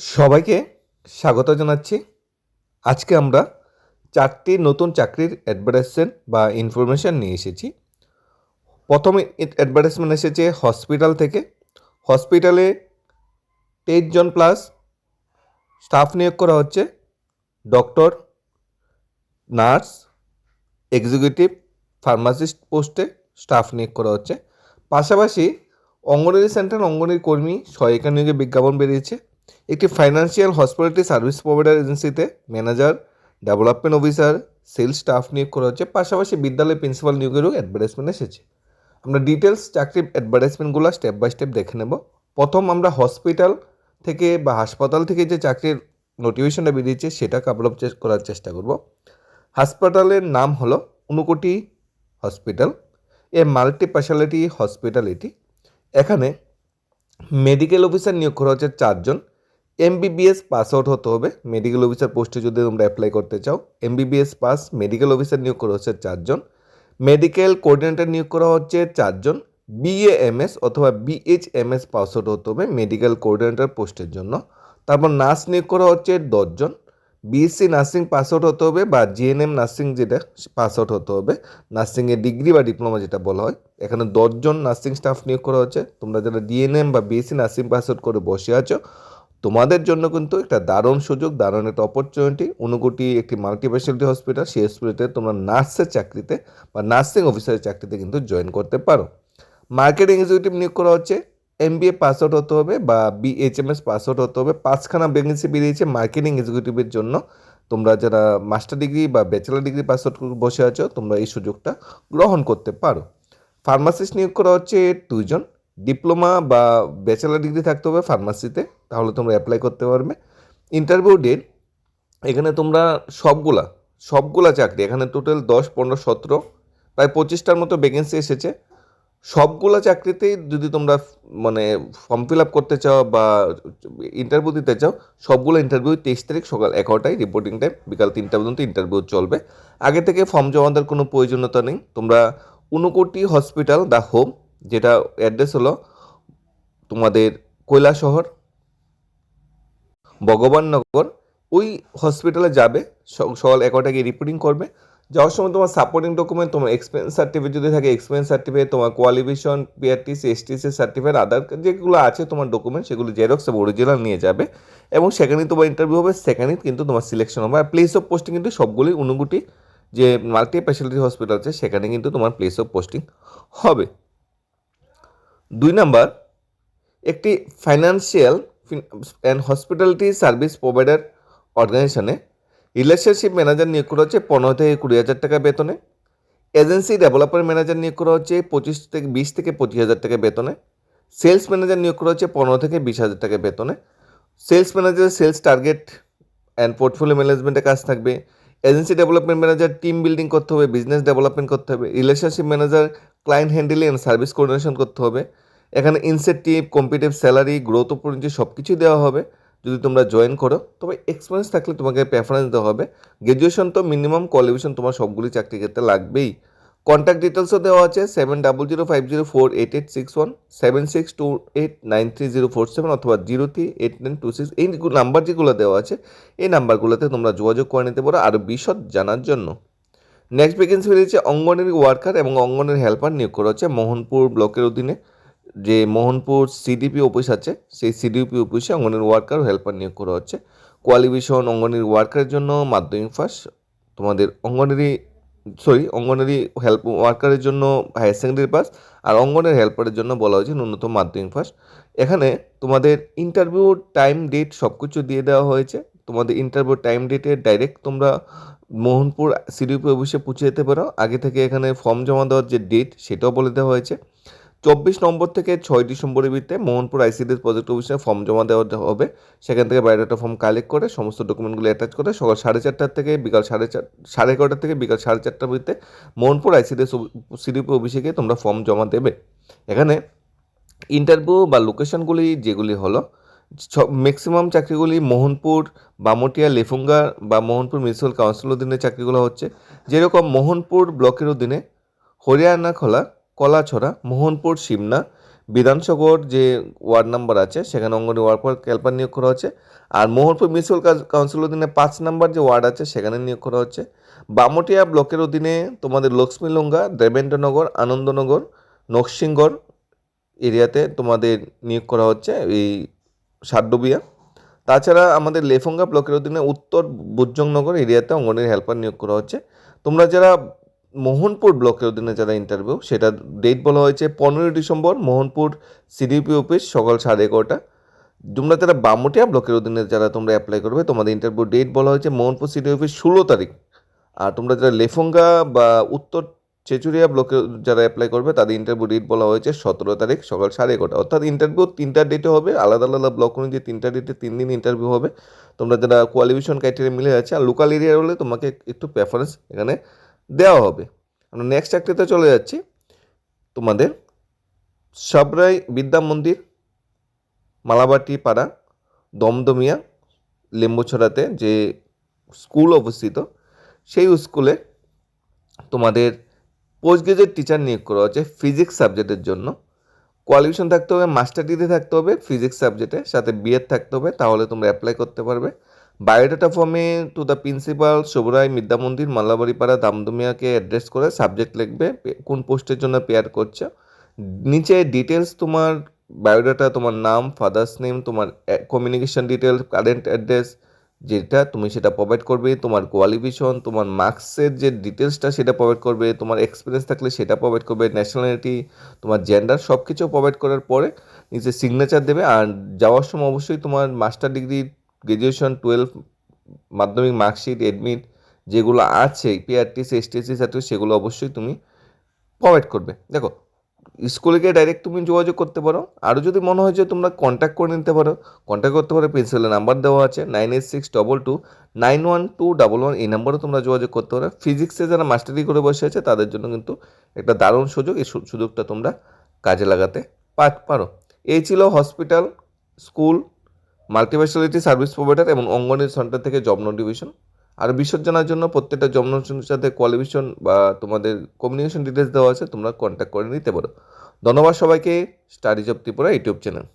সবাইকে স্বাগত জানাচ্ছি। আজকে আমরা চারটি নতুন চাকরির অ্যাডভার্টাইজমেন্ট বা ইনফরমেশান নিয়ে এসেছি। প্রথমে অ্যাডভার্টাইজমেন্ট এসেছে হসপিটাল থেকে। হসপিটালে জন প্লাস স্টাফ নিয়োগ করা হচ্ছে। ডক্টর নার্স এক্সিকিউটিভ ফার্মাসিস্ট পোস্টে স্টাফ নিয়োগ করা হচ্ছে। পাশাপাশি অঙ্গনওয়াড়ি সেন্টার অঙ্গনওয়াড়ি কর্মী সহায়িকা নিয়োগে বিজ্ঞাপন বেরিয়েছে। একটি ফাইন্যান্সিয়াল হসপিটালিটি সার্ভিস প্রোভাইডার এজেন্সিতে manager development officer sales staff নিয়োগ করা হচ্ছে। পাশাপাশি বিদ্যালয় প্রিন্সিপাল নিয়োগেরও অ্যাডভার্টাইজমেন্ট এসেছে। আমরা ডিটেলস চাকরির অ্যাডভার্টাইজমেন্টগুলো স্টেপ বাই স্টেপ দেখে নেব। প্রথম আমরা হসপিটাল থেকে বা হাসপাতাল থেকে যে চাকরির নোটিফিকেশনটা বেরিয়েছে, সেটা কাপড় করার চেষ্টা করব। হাসপাতালের নাম হলো Unakoti hospital a multi speciality এখানে মেডিকেল অফিসার নিয়োগ করা হচ্ছে চারজন। এমবিবিএস পাস আউট হতে হবে। মেডিকেল অফিসার পোস্টে যদি তোমরা অ্যাপ্লাই করতে চাও এমবিবিএস পাস মেডিকেল অফিসার নিয়োগ করা হচ্ছে চারজন। মেডিকেল কোঅর্ডিনেটর নিয়োগ করা হচ্ছে চারজন। বিএএমএস অথবা বিএইচএমএস পাস আউট হতে হবে মেডিকেল কোঅর্ডিনেটর পোস্টের জন্য। তারপর নার্স নিয়োগ করা হচ্ছে দশজন। বিএসসি নার্সিং পাস আউট হতে হবে বা জিএনএম নার্সিং যেটা পাস আউট হতে হবে। নার্সিংয়ের ডিগ্রি বা ডিপ্লোমা যেটা বলা হয়। এখানে দশজন নার্সিং স্টাফ নিয়োগ করা হচ্ছে। তোমরা যারা ডিএনএম বা বিএসসি নার্সিং পাস আউট করে বসে আছো তোমাদের জন্য কিন্তু একটা দারুণ সুযোগ, দারুণ একটা অপরচুনিটি অনুকোটি একটি মাল্টি স্পেশালিটি হসপিটাল সেই হসপিটালে তোমরা নার্সের চাকরিতে বা নার্সিং অফিসারের চাকরিতে কিন্তু জয়েন করতে পারো। মার্কেটিং এক্সিকিউটিভ নিয়োগ করা হচ্ছে এমবিএ পাস আউট হতে হবে বা বিএইচএমএস পাস আউট হতে হবে, পাঁচখানা ভ্যাকেন্সি বেরিয়েছে মার্কেটিং এক্সিকিউটিভের জন্য। তোমরা যারা মাস্টার ডিগ্রি বা ব্যাচেলার ডিগ্রি পাস আউট বসে আছো, তোমরা এই সুযোগটা গ্রহণ করতে পারো। ফার্মাসিস্ট নিয়োগ করা হচ্ছে দুইজন ডিপ্লোমা বা ব্যাচেলার ডিগ্রি থাকতে হবে ফার্মাসিতে, তাহলে তোমরা অ্যাপ্লাই করতে পারবে। ইন্টারভিউ ডেট এখানে তোমরা সবগুলা সবগুলা চাকরি, এখানে টোটাল দশ, পনেরো, সতেরো, প্রায় পঁচিশটার মতো ভ্যাকেন্সি এসেছে। সবগুলো চাকরিতেই যদি তোমরা মানে ফর্ম ফিল আপ করতে চাও বা ইন্টারভিউ দিতে চাও, সবগুলো ইন্টারভিউ তেইশ তারিখ সকাল এগারোটায় রিপোর্টিং টাইম বিকাল তিনটা পর্যন্ত ইন্টারভিউ চলবে। আগে থেকে ফর্ম জমা দেওয়ার কোনো প্রয়োজনীয়তা নেই। তোমরা ঊনকোটি হসপিটাল দ্য হোম যেটা অ্যাড্রেস হলো তোমাদের কৈলাসহর ভগবাননগর, ওই হসপিটালে যাবে সকাল এগারোটায় গিয়ে রিপোর্টিং করবে। যাওয়ার সময় তোমার সাপোর্টিং ডকুমেন্ট তোমার এক্সপেন্স সার্টিফিকেট যদি থাকে এক্সপেন্স সার্টিফিকেট তোমার qualification PRTC STC certificate other যেগুলো আছে তোমার ডকুমেন্ট সেগুলো জেরক্স এবং অরিজিনাল নিয়ে যাবে। এবং সেখানেই তোমার ইন্টারভিউ হবে, সেখানেই কিন্তু তোমার সিলেকশন হবে। আর প্লেস অফ পোস্টিং কিন্তু সবগুলি অনুগুটি যে মাল্টি স্পেশালিটি হসপিটাল আছে, সেখানে কিন্তু তোমার প্লেস অফ পোস্টিং হবে। দুই নাম্বার, একটি financial and hospitality service provider অর্গানাইজেশনে রিলেশনশিপ ম্যানেজার নিয়োগ করা হচ্ছে পনেরো থেকে কুড়ি হাজার টাকা বেতনে। এজেন্সি ডেভেলপার ম্যানেজার নিয়োগ করা হচ্ছে পঁচিশ থেকে বিশ থেকে পঁচিশ হাজার টাকা বেতনে। সেলস ম্যানেজার নিয়োগ করা হচ্ছে পনেরো থেকে বিশ হাজার টাকা বেতনে। Sales manager sales target and portfolio ম্যানেজমেন্টের কাজ থাকবে। Agency development manager team building করতে হবে বিজনেস ডেভেলপমেন্ট করতে হবে। Relationship manager client handling and service coordination করতে হবে। এখানে incentive competitive salary growth opportunity সব কিছুই দেওয়া হবে। যদি তোমরা জয়েন করো, তবে এক্সপিরিয়েন্স থাকলে তোমাকে প্রেফারেন্স দেওয়া হবে। গ্র্যাজুয়েশন তো মিনিমাম কোয়ালিফিকেশন তোমার সবগুলি চাকরি ক্ষেত্রে লাগবেই। কন্ট্যাক্ট ডিটেলসও দেওয়া আছে seven double zero five zero four eight eight six one seven six two eight nine three zero four seven অথবা zero three eight nine two six এই নাম্বার যেগুলো দেওয়া আছে, এই নাম্বারগুলোতে তোমরা যোগাযোগ করে নিতে পারো আরও বিশদ জানার জন্য। নেক্সট ভ্যাকেন্সি বেরিয়েছে অঙ্গনের ওয়ার্কার এবং অঙ্গনের হেল্পার নিয়োগ করা হচ্ছে মোহনপুর ব্লকের অধীনে। যে মোহনপুর সিডিপি অফিস আছে, সেই সিডিপি অফিসে অঙ্গনের ওয়ার্কার হেল্পার নিয়োগ করা হচ্ছে। কোয়ালিফিকেশন অঙ্গনের ওয়ার্কারের জন্য মাধ্যমিক পাস তোমাদের অঙ্গনেরই সরি অঙ্গনেরই হেল্প ওয়ার্কারের জন্য হায়ার সেকেন্ডারি পাস আর অঙ্গনের হেল্পারের জন্য বলা হয়েছে ন্যূনতম মাধ্যমিক পাস এখানে তোমাদের ইন্টারভিউ টাইম ডেট সব কিছু দিয়ে দেওয়া হয়েছে। তোমাদের ইন্টারভিউ টাইম ডেটে ডাইরেক্ট তোমরা মোহনপুর সিডিপি অফিসে পৌঁছে যেতে পারো। আগে থেকে এখানে ফর্ম জমা দেওয়ার যে ডেট সেটাও বলে দেওয়া হয়েছে। চব্বিশ নম্বর থেকে ছয় ডিসেম্বরের ভিতরে মোহনপুর আইসিডিএস প্রজেক্ট অফিসে ফর্ম জমা দেওয়া হবে। সেখান থেকে বায়োডাটা ফর্ম কালেক্ট করে সমস্ত ডকুমেন্টগুলো অ্যাটাচ করে সকাল সাড়ে চারটার থেকে বিকাল সাড়ে চার, সাড়ে এগারোটার থেকে বিকাল সাড়ে চারটার ভিতরে মোহনপুর আইসিডিএস সিডিপি অফিসে গিয়ে তোমরা ফর্ম জমা দেবে। এখানে ইন্টারভিউ বা লোকেশনগুলি যেগুলি হলো ম্যাক্সিমাম চাকরিগুলি মোহনপুর, বামটিয়া, লেফুঙ্গা বা মোহনপুর মিউনিসিপ্যাল কাউন্সিল অধীনে চাকরিগুলো হচ্ছে। যেরকম মোহনপুর ব্লকের অধীনে হরিয়ানাখোলা কলাছড়া, মোহনপুর, সিমনা, বিধানসাগর যে ওয়ার্ড নাম্বার আছে, সেখানে অঙ্গনি ওয়ার্ড হেল্পার নিয়োগ করা হচ্ছে। আর মোহনপুর মিউনিসিপ্যাল কাউন্সিল অধীনে পাঁচ নাম্বার যে ওয়ার্ড আছে, সেখানে নিয়োগ করা হচ্ছে। বামটিয়া ব্লকের অধীনে তোমাদের লক্ষ্মীলুঙ্গা দেবেন্দ্রনগর, আনন্দনগর নকশিংগড় এরিয়াতে তোমাদের নিয়োগ করা হচ্ছে এই সাড্ডবিয়া তাছাড়া আমাদের লেফঙ্গা ব্লকের অধীনে উত্তর বুজ্জংনগর এরিয়াতে অঙ্গনের হেল্পার নিয়োগ করা হচ্ছে। তোমরা যারা মোহনপুর ব্লকের অধীনে যারা ইন্টারভিউ সেটা ডেট বলা হয়েছে পনেরোই ডিসেম্বর মোহনপুর সিডিপি অফিস সকাল সাড়ে এগারোটা। তোমরা যারা বামুটিয়া ব্লকের অধীনে যারা তোমরা অ্যাপ্লাই করবে, তোমাদের ইন্টারভিউ ডেট বলা হয়েছে মোহনপুর সিডি অফিস ষোলো তারিখ। আর তোমরা যারা লেফঙ্গা বা উত্তর চেচুরিয়া ব্লকে যারা অ্যাপ্লাই করবে, তাদের ইন্টারভিউ ডেট বলা হয়েছে সতেরো তারিখ, সকাল সাড়ে এগারোটা। অর্থাৎ ইন্টারভিউ তিনটা ডেটে হবে, আলাদা আলাদা ব্লক অনুযায়ী তিনটা ডেটে তিন দিন ইন্টারভিউ হবে। তোমরা যারা কোয়ালিফিকেশন ক্রাইটেরিয়া মিলে যাচ্ছে আর লোকাল এরিয়ার হলে তোমাকে একটু প্রেফারেন্স এখানে দেওয়া হবে। আমরা নেক্সট চাকরিতে চলে যাচ্ছি। তোমাদের সবরাই বিদ্যা মন্দির মালাবাটি পাড়া দমদমিয়া, লেম্বুছড়াতে যে স্কুল অবস্থিত, সেই স্কুলে তোমাদের পোস্ট গ্রাজুয়েট টিচার নিয়োগ করা হচ্ছে ফিজিক্স সাবজেক্টের জন্য। কোয়ালিফিকেশন থাকতে হবে মাস্টার ডিগ্রি থাকতে হবে ফিজিক্স সাবজেক্টে সাথে বিএড থাকতে হবে, তাহলে তোমরা অ্যাপ্লাই করতে পারবে। বায়োডাটা ফর্মে টু দ্য প্রিন্সিপাল শুভরাই মিদ্যা মন্দির মাল্লাবাড়িপাড়া দামদুমিয়াকে অ্যাড্রেস করে সাবজেক্ট লিখবে কোন পোস্টের জন্য পেয়ার করছ। নিচে ডিটেলস তোমার বায়োডাটা তোমার নাম ফাদার্স নেম তোমার কমিউনিকেশন ডিটেলস কারেন্ট অ্যাড্রেস যেটা তুমি সেটা প্রোভাইড করবে, তোমার কোয়ালিফিকেশন তোমার মার্কসের যে ডিটেলসটা সেটা প্রোভাইড করবে, তোমার এক্সপিরিয়েন্স থাকলে সেটা প্রোভাইড করবে ন্যাশনালিটি তোমার জেন্ডার সব কিছু প্রোভাইড করার পরে নিচে সিগনেচার দেবে, আর যাওয়ার সময় অবশ্যই তোমার মাস্টার ডিগ্রি গ্র্যাজুয়েশন টুয়েলভ মাধ্যমিক মার্কশিট এডমিট যেগুলো আছে পিআরটিসি এসটিএসসি সার্টিফিকেট সেগুলো অবশ্যই তুমি প্রোভাইড করবে। দেখো স্কুলে গিয়ে ডাইরেক্ট তুমি যোগাযোগ করতে পারো। আরও যদি মনে হয় যে তোমরা কন্ট্যাক্ট করে নিতে পারো কন্ট্যাক্ট করতে পারো প্রিন্সিপালের নাম্বার দেওয়া আছে nine eight six double two nine one two double one এই নাম্বারে তোমরা যোগাযোগ করতে পারো। ফিজিক্সে যারা মাস্টারি করে বসে আছে, তাদের জন্য কিন্তু একটা দারুণ সুযোগ, এই সুযোগটা তোমরা কাজে লাগাতে পারো। এই ছিল hospital school multispeciality service provider এবং অঙ্গনের সেন্টার থেকে জব নোটিফিকেশন আর বিসর্জনের জানার জন্য প্রত্যেকটা জব নোটিফিকেশনের সাথে কোয়ালিফিকেশন বা তোমাদের কমিউনিকেশন ডিটেলস দেওয়া আছে, তোমরা কন্ট্যাক্ট করে নিতে পারো। ধন্যবাদ সবাইকে studies job Tripura YouTube channel.